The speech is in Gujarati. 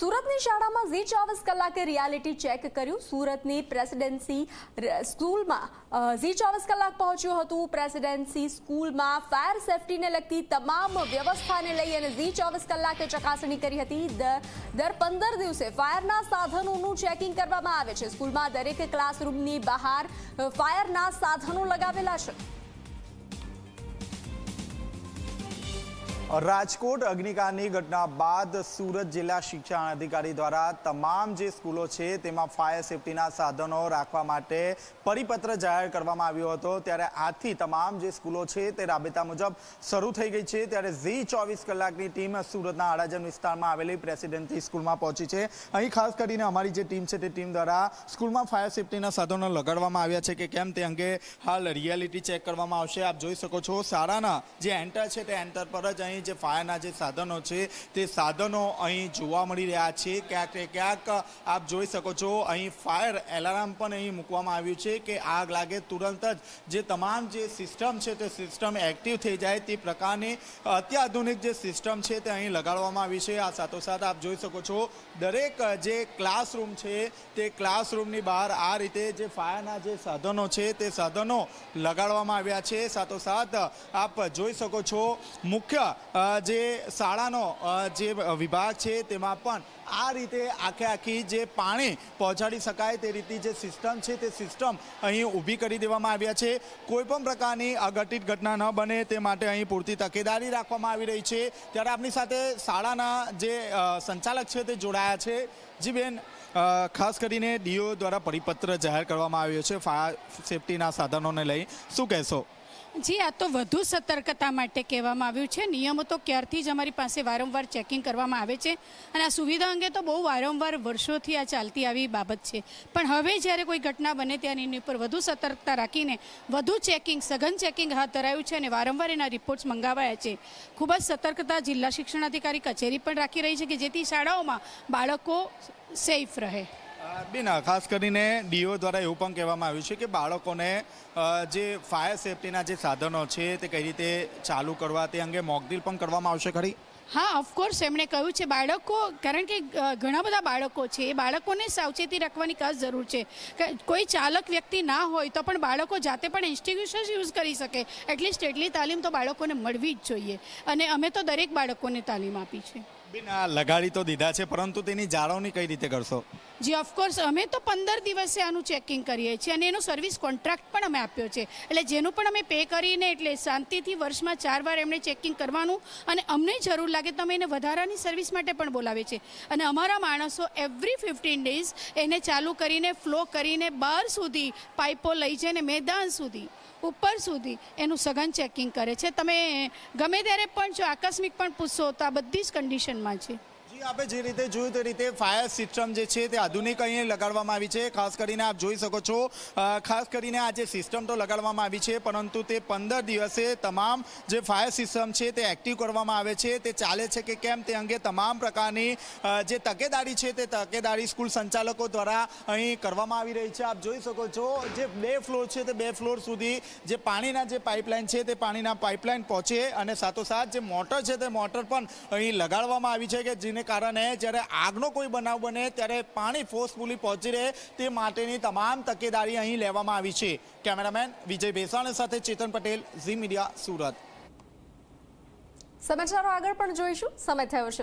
સુરતની શાળામાં ઝી ચોવીસ કલાકે રિયાલિટી ચેક કર્યું. સુરતની પ્રેસિડેન્સી સ્કૂલમાં ઝી ચોવીસ કલાક પહોંચ્યું હતું. પ્રેસિડેન્સી સ્કૂલમાં ફાયર સેફટીને લગતી તમામ વ્યવસ્થાને લઈ અને ઝી ચોવીસ કલાકે ચકાસણી કરી હતી. દર પંદર દિવસે ફાયરના સાધનોનું ચેકિંગ કરવામાં આવે છે. સ્કૂલમાં દરેક ક્લાસરૂમની બહાર ફાયરના સાધનો લગાવેલા છે. રાજકોટ અગ્નિકાંડની ઘટના બાદ સુરત જિલ્લા શિક્ષણ અધિકારી દ્વારા તમામ જે સ્કૂલો છે તેમાં ફાયર સેફટીના સાધનો રાખવા માટે પરિપત્ર જાહેર કરવામાં આવ્યો હતો. ત્યારે આજથી તમામ જે સ્કૂલો છે તે રાબેતા મુજબ શરૂ થઈ ગઈ છે. ત્યારે ઝી ચોવીસ કલાકની ટીમ સુરતના આડાજન વિસ્તારમાં આવેલી પ્રેસિડેન્સી સ્કૂલમાં પહોંચી છે. અહીં ખાસ કરીને અમારી જે ટીમ છે તે ટીમ દ્વારા સ્કૂલમાં ફાયર સેફટીના સાધનો લગાડવામાં આવ્યા છે કે કેમ તે અંગે હાલ રિયાલિટી ચેક કરવામાં આવશે. આપ જોઈ શકો છો શાળાના જે એન્ટર છે તે એન્ટર પર જ અહીં જે ફાયરના જે સાધનો છે, તે સાધનો અહીં જોવા મળી રહ્યા છે. ક્યાંક ક્યાંક આપ જોઈ શકો છો, અહીં ફાયર એલાર્મ પણ અહીં મૂકવામાં આવ્યું છે કે આગ લાગે તુરંત જ. જે તમામ જે સિસ્ટમ છે, તે સિસ્ટમ એક્ટિવ થઈ જાય તે પ્રકારની અત્યાધુનિક જે સિસ્ટમ છે, તે અહીં લગાડવામાં આવી છે. આ સાથોસાથ આપ જોઈ શકો છો, દરેક જે ક્લાસરૂમ છે, તે ક્લાસરૂમની બહાર આ રીતે જે ફાયરના જે સાધનો છે, તે સાધનો લગાડવામાં આવ્યા છે. સાથોસાથ આપ જોઈ શકો છો, મુખ્ય જે શાળાનો જે વિભાગ છે, તેમાં પણ આ રીતે આખે આખી જે પાણી પહોંચાડી શકાય તે રીતની જે સિસ્ટમ છે, તે સિસ્ટમ અહીં ઊભી કરી દેવામાં આવ્યા છે. કોઈ પણ પ્રકારની અઘટિત ઘટના ન બને તે માટે અહીં પૂરતી તકેદારી રાખવામાં આવી રહી છે. ત્યારે આપની સાથે શાળાના જે સંચાલક છે તે જોડાયા છે. જી બેન ખાસ કરીને ડીઓ દ્વારા પરિપત્ર જાહેર કરવામાં આવ્યો છે. ફાયર સેફટીના સાધનોને લઈ. શું કહેશો? જી, આ તો વધુ સતર્કતા માટે કહેવામાં આવ્યું છે. નિયમો તો ક્યારથી જ અમારી પાસે વારંવાર ચેકિંગ કરવામાં આવે છે અને આ સુવિધા અંગે તો બહુ વારંવાર વર્ષોથી આ ચાલતી આવી બાબત છે. પણ હવે જ્યારે કોઈ ઘટના બને ત્યારે એની ઉપર વધુ સતર્કતા રાખીને વધુ ચેકિંગ સઘન ચેકિંગ હાથ ધરાયું છે અને વારંવાર એના રિપોર્ટ્સ મંગાવાયા છે. ખૂબ જ સતર્કતા જિલ્લા શિક્ષણાધિકારી કચેરી પણ રાખી રહી છે કે જેથી શાળાઓમાં બાળકો સેફ રહે. બેન ખાસ કરીને ડીઓ દ્વારા એવું પણ કહેવામાં આવ્યું છે કે બાળકોને જે ફાયર સેફટીના જે સાધનો છે તે કઈ રીતે ચાલુ કરવા તે અંગે મોકડ્રીલ પણ કરવામાં આવશે ખરી? હા ઓફકોર્સ એમણે કહ્યું છે બાળકો, કારણ કે ઘણા બધા બાળકો છે, એ બાળકોને સાવચેતી રાખવાની ખાસ જરૂર છે. કોઈ ચાલક વ્યક્તિ ના હોય તો પણ બાળકો જાતે પણ ઇન્સ્ટિટ્યુશન્સ યુઝ કરી શકે. એટલીસ્ટ એટલી તાલીમ તો બાળકોને મળવી જ જોઈએ. અને અમે તો દરેક બાળકોને તાલીમ આપી છે. બેન આ લગાડી તો દીધા છે, પરંતુ તેની જાળવણી કઈ રીતે કરશો? જી ઓફકોર્સ અમે તો પંદર દિવસે આનું ચેકિંગ કરીએ છીએ અને એનો સર્વિસ કોન્ટ્રાક્ટ પણ અમે આપ્યો છે. એટલે જેનું પણ અમે પે કરીને એટલે શાંતિથી વર્ષમાં ચાર વાર એમણે ચેકિંગ કરવાનું અને અમને જરૂર લાગે તો અમે એને વધારાની સર્વિસ માટે પણ બોલાવે છે અને અમારા માણસો એવરી ફિફ્ટીન ડેઝ એને ચાલુ કરીને ફ્લો કરીને બહાર સુધી પાઇપો લઈ જઈને મેદાન સુધી, ઉપર સુધી એનું સઘન ચેકિંગ કરે છે. તમે ગમે ત્યારે પણ જો આકસ્મિક પણ પૂછશો તો આ બધી જ કન્ડિશનમાં છે. જી આપે જે રીતે જોયું તે રીતે ફાયર સિસ્ટમ જે છે તે આધુનિક અહીં લગાડવામાં આવી છે. ખાસ કરીને આપ જોઈ શકો છો ખાસ કરીને આ જે સિસ્ટમ તો લગાડવામાં આવી છે, પરંતુ તે પંદર દિવસે તમામ જે ફાયર સિસ્ટમ છે તે એક્ટિવ કરવામાં આવે છે. તે ચાલે છે કે કેમ તે અંગે તમામ પ્રકારની જે તકેદારી છે તે તકેદારી સ્કૂલ સંચાલકો દ્વારા અહીં કરવામાં આવી રહી છે. આપ જોઈ શકો છો, જે બે ફ્લોર છે તે બે ફ્લોર સુધી જે પાણીના જે પાઇપલાઇન છે તે પાણીના પાઇપલાઇન પહોંચે અને સાથોસાથ જે મોટર છે તે મોટર પણ અહીં લગાડવામાં આવી છે કે જેને કારણે જ્યારે આગનો કોઈ બનાવ બને, ત્યારે પાણી ફોર્સફુલી પહોંચી રહે તે માટેની તમામ તકેદારી અહીં લેવામાં આવી છે. કેમેરામેન વિજય ભેસાણ સાથે ચેતન પટેલ, ઝી મીડિયા સુરત. સમાચારો આગળ પણ જોઈશું. સમય થયો છે.